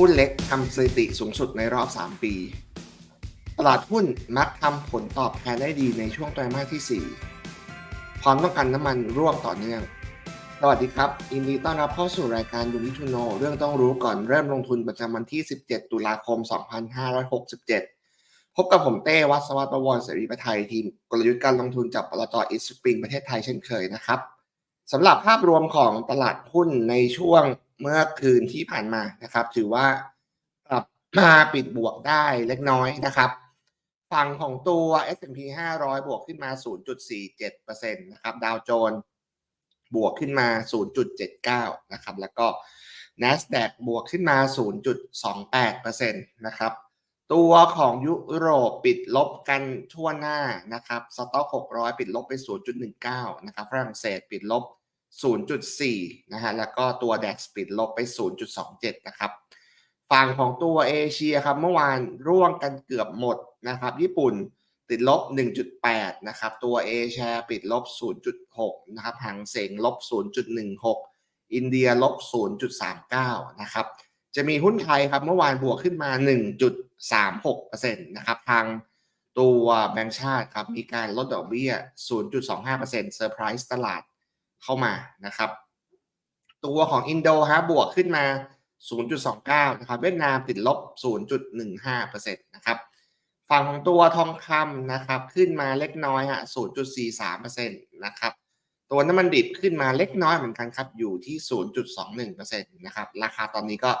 หุ้นเล็กทำสถิติสูงสุดในรอบ 3 ปี ตลาดหุ้นมักทำผลตอบแทนได้ดีในช่วงไตรมาสที่ 4 ความต้องการน้ำมันร่วงต่อเนื่อง สวัสดีครับยินดีต้อนรับเข้าสู่รายการดูมิทูโน เรื่องต้องรู้ก่อนเริ่มลงทุนประจำวันที่ 17 ตุลาคม 2567 พบกับผมเต้วัศวัตประวรเสรีประไทยทีมกลยุทธ์การลงทุนจากปตทอิสปริงประเทศไทยเช่นเคยนะครับสำหรับภาพรวมของตลาดหุ้นในช่วง เมื่อคืนที่ผ่านมานะครับ ถือว่าปรับมาปิดบวกได้เล็กน้อยนะครับ ฝั่งของตัว S&P 500 บวกขึ้นมา 0.47%นะครับดาวโจนส์บวกขึ้นมา 0.79 นะครับ แล้วก็ NASDAQ บวกขึ้นมา 0.28%นะครับ ตัวของยุโรปปิดลบกันทั่วหน้านะครับ สต็อก 600 ปิดลบไป 0.19 นะครับ ฝรั่งเศสปิดลบ 0.4 นะฮะ แล้วก็ตัว DAX ปิดลบไป 0.27 นะครับ ฝั่งของตัวเอเชียครับ เมื่อวานร่วงกันเกือบหมดนะครับ ญี่ปุ่นติดลบ 1.8 นะครับ ตัวเอเชียปิดลบ 0.6 นะครับหางเสงลบ 0.16 อินเดียลบ 0.39 นะครับ จะมีหุ้นไทยครับ เมื่อวานบวกขึ้นมา 1.36%นะครับ ทางตัวแบงก์ชาติครับ มีการลดดอกเบี้ย 0.25%เซอร์ไพรส์ตลาด เข้ามานะครับ ตัวของอินโดฮะบวกขึ้นมา 0.29 นะครับ เวียดนามติดลบ 0.15%นะครับฝั่งของตัวทองคำนะครับ ขึ้นมาเล็กน้อยฮะ 0.43%นะครับตัวน้ำมันดิบขึ้นมาเล็กน้อยเหมือนกันครับ อยู่ที่ 0.21%นะครับ ราคาตอนนี้ก็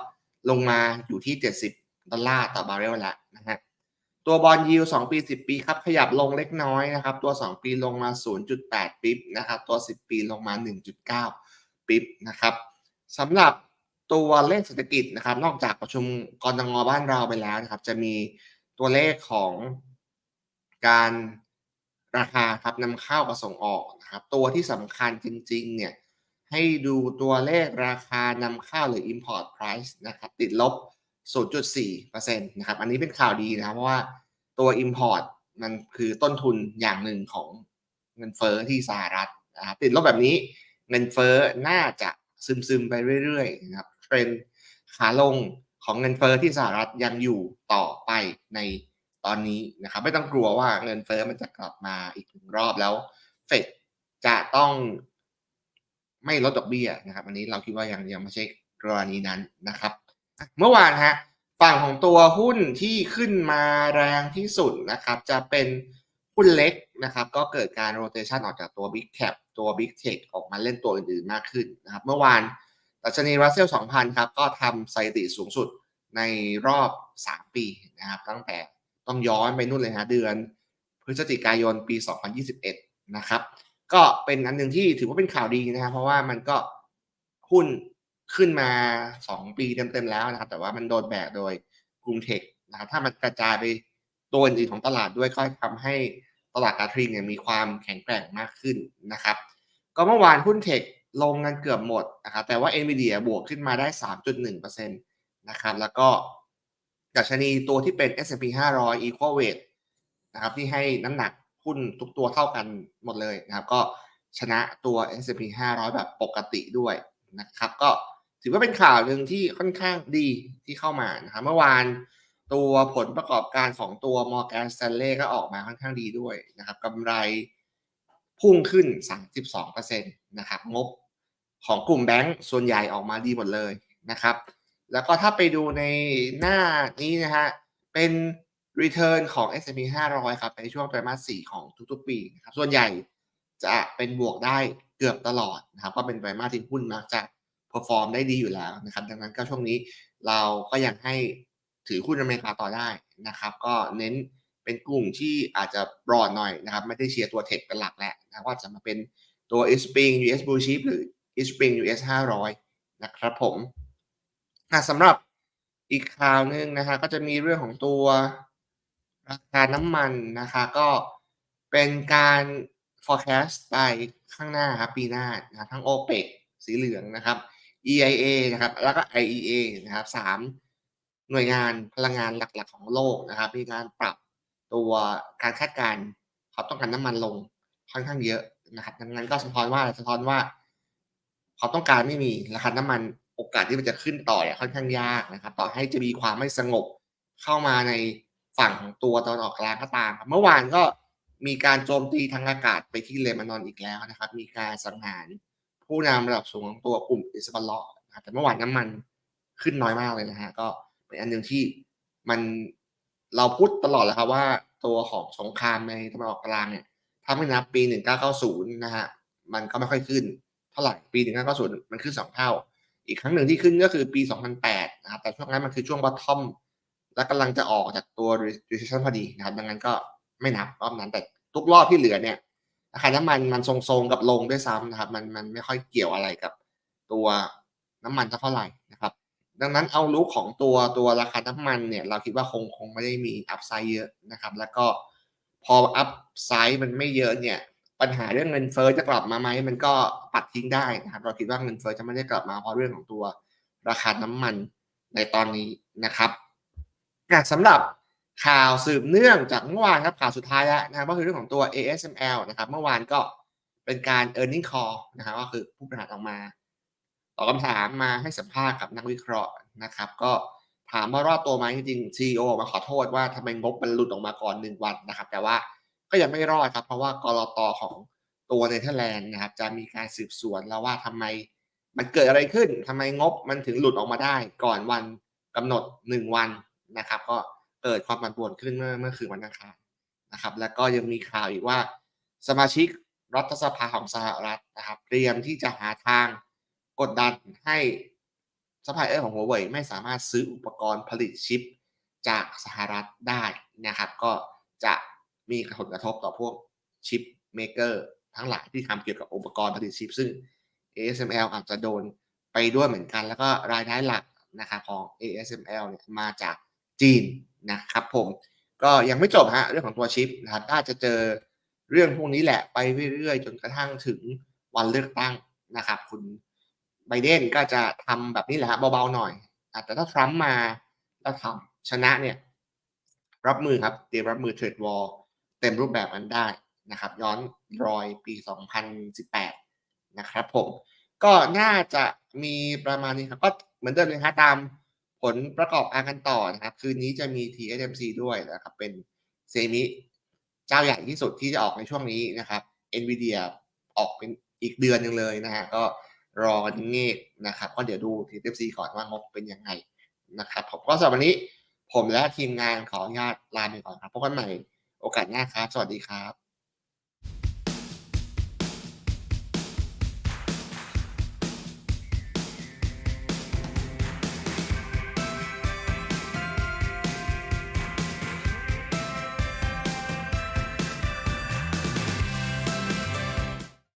ลงมาอยู่ที่ 70 ดอลลาร์ต่อบาร์เรลแล้วนะฮะ ตัวบอลยิว2ปี 10 ปีครับ ขยับลงเล็กน้อยนะครับ ตัว 2 ปีลงมา 0.8 ปิ๊บนะครับ ตัว 10 ปีลงมา 1.9 ปิ๊บนะครับสำหรับตัวเลขเศรษฐกิจนะครับ นอกจากประชุมกรงงบ้านเราไปแล้วนะครับ จะมีตัวเลขของการราคาครับนำเข้ากับส่งออกนะครับ ตัวที่สำคัญจริงๆเนี่ยให้ดูตัวเลขราคานำเข้าหรือ import price นะครับ ติดลบ 0.4%นะครับ อันนี้เป็นข่าวดีนะครับ เพราะว่าตัว import มันคือต้นทุนอย่างหนึ่งของเงินเฟ้อที่สหรัฐนะครับติดลบแบบนี้เงินเฟ้อน่าจะซึมๆไปเรื่อยๆนะครับเทรนขาลงของเงินเฟ้อที่สหรัฐยังอยู่ต่อไปในตอนนี้นะครับ ไม่ต้องกลัวว่าเงินเฟ้อมันจะกลับมาอีกหนึ่งรอบแล้วเฟดจะต้องไม่ลดดอกเบี้ยนะครับ อันนี้เราคิดว่ายังยังไม่ใช่กรณีนั้นนะครับ เมื่อวานฮะฝั่งของตัวหุ้นที่ขึ้นมาแรงที่สุดนะครับ จะเป็นหุ้นเล็กนะครับ ก็เกิดการโรเตชันออกจากตัว Big Cap ตัว Big Tech ออกมาเล่นตัวอื่นๆมากขึ้นนะครับ เมื่อวานดัชนีรัสเซล2,000 ครับ ก็ทำสถิติสูงสุดในรอบ 3 ปีนะครับ ตั้งแต่ต้องย้อนไปนู่นเลยฮะเดือน พฤศจิกายนปี 2021 นะครับ ก็เป็นอันหนึ่งที่ถือว่าเป็นข่าวดีนะครับ เพราะว่ามันก็หุ้น ขึ้นมา 2 ปีเต็มๆแล้วนะครับ แต่ว่ามันโดนแบกโดยกรุงเทคนะครับถ้ามันกระจายไปตัวอื่นของตลาดด้วยก็ทำให้ตลาดการทริงเนี่ยมีความแข็งแกร่งมากขึ้นนะครับ ก็เมื่อวานหุ้นเทคลงกันเกือบหมดนะครับแต่ว่า NVIDIA บวกขึ้นมาได้ 3.1%นะครับแล้วก็ดัชนีตัวที่เป็น S&P 500 Equal Weight นะครับที่ให้น้ำหนักหุ้นทุกตัวเท่ากันหมดเลยนะครับ ก็ชนะตัว S&P 500 แบบปกติด้วยนะครับ ก็ ถือว่าเป็นข่าวหนึ่งที่ค่อนข้างดีที่เข้ามานะครับเมื่อวานตัวผลประกอบการของตัว Morgan Stanley ก็ออกมาค่อนข้างดีด้วยนะครับกำไรพุ่งขึ้น 32%นะครับงบของกลุ่มแบงก์ส่วนใหญ่ออกมาดีหมดเลยนะครับ แล้วก็ถ้าไปดูในหน้านี้นะฮะเป็น Return ของ S&P 500 ครับ ในช่วงไตรมาส 4 ของทุกๆ ปีนะครับส่วนใหญ่จะเป็นบวกได้เกือบตลอดนะครับ ก็เป็นไตรมาสที่หุ้นมักจะ perform ได้ดีอยู่แล้วนะครับดังนั้นก็ช่วงนี้เราก็ยังให้ถือหุ้นอเมริกาต่อได้นะครับ ก็เน้นเป็นกลุ่มที่อาจจะบรอดหน่อยนะครับ ไม่ได้เชียร์ตัวเทคเป็นหลักแหละนะว่าจะมาเป็นตัว e s p r i n g US Blue Chip หรือ e s p r i n g US 500 นะครับผมสำหรับอีกข่าวหนึ่งนะคะก็จะมีเรื่องของตัวราคาน้ำมันนะคะ ก็เป็นการ forecast ไปข้างหน้าครับปีหน้านะทั้ง OPEC สีเหลืองนะครับ EIA นะครับ แล้วก็ IEA นะครับสามหน่วยงานพลังงานหลักๆของโลกนะครับ มีการปรับตัวการคาดการณ์ความต้องการน้ำมันลงค่อนข้างเยอะนะครับดังนั้นก็สะท้อนว่าสะท้อนว่าความต้องการไม่มีราคาน้ำมันโอกาสที่มันจะขึ้นต่อเนี่ยค่อนข้างยากนะครับ ต่อให้จะมีความไม่สงบเข้ามาในฝั่งของตัวตะวันออกกลางก็ตามเมื่อวานก็มีการโจมตีทางอากาศไปที่เลบานอนอีกแล้วนะครับ มีการสังหาร ผู้นำระดับสูงของตัวกลุ่มอิสบัลเลาะห์นะแต่เมื่อวานน้ำมันขึ้นน้อยมากเลยนะฮะก็เป็นอันหนึ่งที่มันเราพูดตลอดเลยครับว่าตัวของสงครามในตะวันออกกลางเนี่ยถ้าไม่นับปี 1990 นะฮะมันก็ไม่ค่อยขึ้นเท่าไหร่ปี 1990 มันขึ้น 2 เท่า อีกครั้งหนึ่งที่ขึ้นก็คือปี 2008 นะครับแต่ช่วงนั้นมันคือช่วงบอททอมและกำลังจะออกจากตัว recession พอดีนะครับดังนั้นก็ไม่นับรอบนั้นแต่ทุกรอบที่เหลือเนี่ย ราคาน้ำมันมันทรงๆกับลงด้วยซ้ำนะครับ มันมันไม่ค่อยเกี่ยวอะไรกับตัวน้ำมันเท่าไหร่นะครับ ดังนั้นเอาลุกของตัวตัวราคาน้ำมันเนี่ย เราคิดว่าคงคงไม่ได้มีอัพไซด์เยอะนะครับ แล้วก็พออัพไซด์มันไม่เยอะเนี่ย ปัญหาเรื่องเงินเฟ้อจะกลับมาไหมมันก็ปัดทิ้งได้นะครับ เราคิดว่าเงินเฟ้อจะไม่ได้กลับมาเพราะเรื่องของตัวราคาน้ำมันในตอนนี้นะครับอะสำหรับ ข่าวสืบเนื่องจากเมื่อวานครับข่าวสุดท้ายแล้วนะครับก็คือเรื่องของตัว ASML นะครับ เมื่อวานก็เป็นการ e a r n i n g call นะครับก็คือผู้บริหารออกมาตอบคำถามมาให้สัมภาษณ์กับนักวิเคราะห์นะครับ ก็ถามว่ารอดตัวไหมจริงๆ CEO ออมาขอโทษว่าทำไมงบมันหลุดออกมาก่อนหนึ่งวันนะครับ แต่ว่าก็ยังไม่รอดครับ เพราะว่ากรอตของตัวเนเธอร์แลนด์นะครับ จะมีการสืบสวนแล้วว่าทำไมมันเกิดอะไรขึ้นทำไมงบมันถึงหลุดออกมาได้ก่อนวันกำหนดหนึ่งวันนะครับ ก็ เกิดความปั่นป่วนขึ้นเมื่อเมื่อคืนวันอังคารนะครับ แล้วก็ยังมีข่าวอีกว่า สมาชิกรัฐสภาของสหรัฐนะครับ เตรียมที่จะหาทางกดดันให้ซัพพลายเออร์ของหัวเว่ยไม่สามารถซื้ออุปกรณ์ผลิตชิปจากสหรัฐได้นะครับ ก็จะมีผลกระทบต่อพวกชิปเมเกอร์ทั้งหลายที่ทำเกี่ยวกับอุปกรณ์ผลิตชิป ซึ่ง ASML อาจจะโดนไปด้วยเหมือนกัน แล้วก็รายได้หลักนะครับของ ASML เนี่ยมาจาก จีนนะครับผมก็ยังไม่จบฮะเรื่องของตัวชิปนะครับน่าจะเจอเรื่องพวกนี้แหละไปเรื่อยๆ จนกระทั่งถึงวันเลือกตั้งนะครับ คุณไบเดนก็จะทำแบบนี้แหละฮะเบาๆหน่อยแต่ถ้าทรัมป์มาแล้วทำชนะเนี่ยรับมือครับเตรียมรับมือเทรดวอลเต็มรูปแบบมันได้นะครับ ย้อนรอยปี 2018 นะครับผมก็น่าจะมีประมาณนี้ครับ ก็เหมือนเดิมเลยฮะตาม ผลประกอบการกันต่อนะครับ คืนนี้จะมี TSMC ด้วยนะครับ เป็นเซมิเจ้าใหญ่ที่สุดที่จะออกในช่วงนี้นะครับ NVIDIA ออกเป็นอีกเดือนหนึ่งเลยนะฮะก็รอกันเงกนะครับ ก็เดี๋ยวดู TSMC ก่อนว่างบเป็นยังไงนะครับผมก็สำหรับวันนี้ ผมและทีมงานขออนุญาตลาไปก่อนครับพบกันใหม่โอกาสหน้าครับ สวัสดีครับ